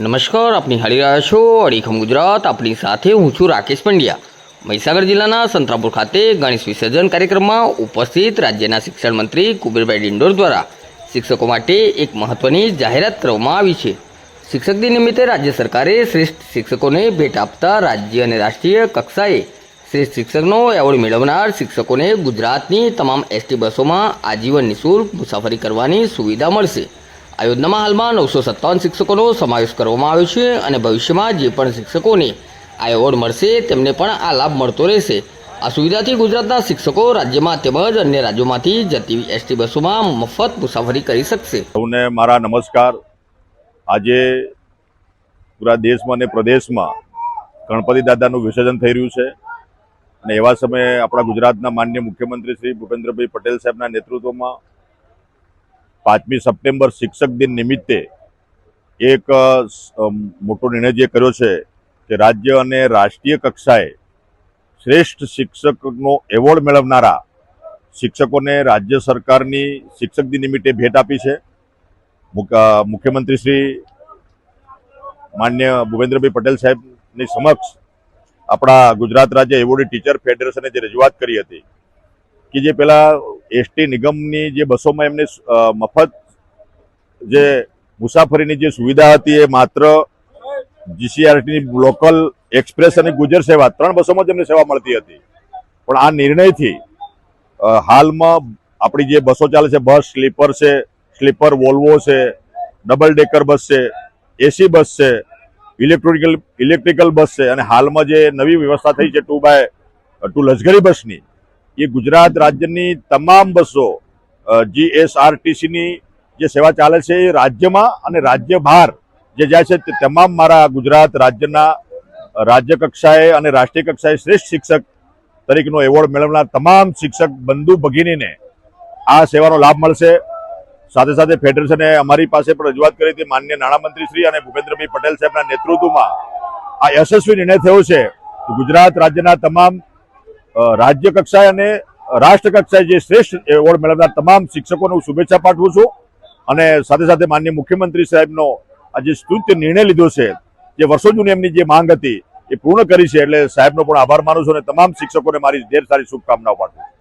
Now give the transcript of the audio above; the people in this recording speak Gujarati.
નમસ્કાર, આપની હાલી રહ્યા છો, અડીખમ ગુજરાત આપણી સાથે હું છું રાકેશ પંડ્યા. મહીસાગર જિલ્લાના સંતરાપુર ખાતે ગણેશ વિસર્જન કાર્યક્રમમાં ઉપસ્થિત રાજ્યના શિક્ષણ મંત્રી કુબેરભાઈ ડિંડોર દ્વારા શિક્ષકો માટે એક મહત્વની જાહેરાત કરવામાં આવી છે. શિક્ષક દિન નિમિત્તે રાજ્ય સરકારે શ્રેષ્ઠ શિક્ષકોને ભેટ આપતા રાજ્ય અને રાષ્ટ્રીય કક્ષાએ શ્રેષ્ઠ શિક્ષકનો એવોર્ડ મેળવનાર શિક્ષકોને ગુજરાતની તમામ એસટી બસોમાં આજીવન નિઃશુલ્ક મુસાફરી કરવાની સુવિધા મળશે. આ યોજનામાં હાલમાં નવસો સત્તાવન શિક્ષકોનો સમાવેશ કરવામાં આવ્યો છે અને ભવિષ્યમાં જે પણ શિક્ષકોને આ એવોર્ડ મળશે, તેમને પણ આ લાભ મળતો રહેશે. આ સુવિધાથી ગુજરાતના શિક્ષકો રાજ્યમાં તેમજ અન્ય રાજ્યોમાંથી જતી એસટી બસોમાં મફત મુસાફરી કરી શકશે. સૌને મારા નમસ્કાર. આજે પૂરા દેશમાં અને પ્રદેશમાં ગણપતિ દાદાનું વિસર્જન થઈ રહ્યું છે. અને એવા સમયે આપણા ગુજરાતના માન્ય મુખ્યમંત્રી શ્રી ભૂપેન્દ્રભાઈ પટેલ સાહેબના નેતૃત્વમાં પાંચમી સપ્ટેમ્બર શિક્ષક દિન નિમિત્તે એક મોટો નિર્ણય જે કર્યો છે કે રાજ્ય અને રાષ્ટ્રીય કક્ષાએ શ્રેષ્ઠ શિક્ષકનો એવોર્ડ મેળવનારા શિક્ષકોને રાજ્ય સરકારની શિક્ષક દિન નિમિત્તે ભેટ આપી છે. મુખ્યમંત્રી શ્રી માન્ય ભૂપેન્દ્રભાઈ પટેલ સાહેબની સમક્ષ આપણા ગુજરાત રાજ્ય એવોર્ડી ટીચર ફેડરેશને જે રજૂઆત કરી હતી કે જે પેલા એસટી નિગમની જે બસોમાં એમને મફત જે મુસાફરીની જે સુવિધા હતી એ માત્ર જીસીઆરટીની લોકલ એક્સપ્રેસ અને ગુજર સેવા, ત્રણ બસોમાં જ એમને સેવા મળતી હતી. પણ આ નિર્ણયથી હાલમાં આપણી જે બસો ચાલે છે, બસ, સ્લીપર છે, સ્લીપર વોલ્વો છે, ડબલ ડેકર બસ છે, એસી બસ છે, ઇલેક્ટ્રિકલ ઇલેક્ટ્રિકલ બસ છે અને હાલમાં જે નવી વ્યવસ્થા થઈ છે ટુ બાય ટુ લશ્કરી બસની એ ગુજરાત રાજ્યની તમામ બસો જીએસઆરટીસીની જે સેવા ચાલે છે એ રાજ્યમાં અને રાજ્ય બહાર જે જાય છે તે તમામ મારા ગુજરાત રાજ્યના રાજ્ય કક્ષાએ અને રાષ્ટ્રીય કક્ષાએ શ્રેષ્ઠ શિક્ષક તરીકેનો એવોર્ડ મેળવનાર તમામ શિક્ષક બંધુ ભગીનીને આ સેવાનો લાભ મળશે. સાથે સાથે ફેડરેશને અમારી પાસે પણ રજૂઆત કરી હતી માન્ય નાણામંત્રી શ્રી અને ભૂપેન્દ્રભાઈ પટેલ સાહેબના નેતૃત્વમાં આ યશસ્વી નિર્ણય થયો છે ગુજરાત રાજ્યના તમામ રાજ્ય કક્ષાએ અને રાષ્ટ્ર કક્ષાએ જે શ્રેષ્ઠ એવોર્ડ મેળવનાર તમામ શિક્ષકોને હું શુભેચ્છા પાઠવું છું. અને સાથે સાથે માન્ય મુખ્યમંત્રી સાહેબનો આ જે સ્તુત્ય નિર્ણય લીધો છે, જે વર્ષો જૂની એમની જે માંગ હતી, એ પૂર્ણ કરી છે એટલે સાહેબનો પણ આભાર માનું છું અને તમામ શિક્ષકોને મારી ઢેર સારી શુભકામનાઓ પાઠવું છું.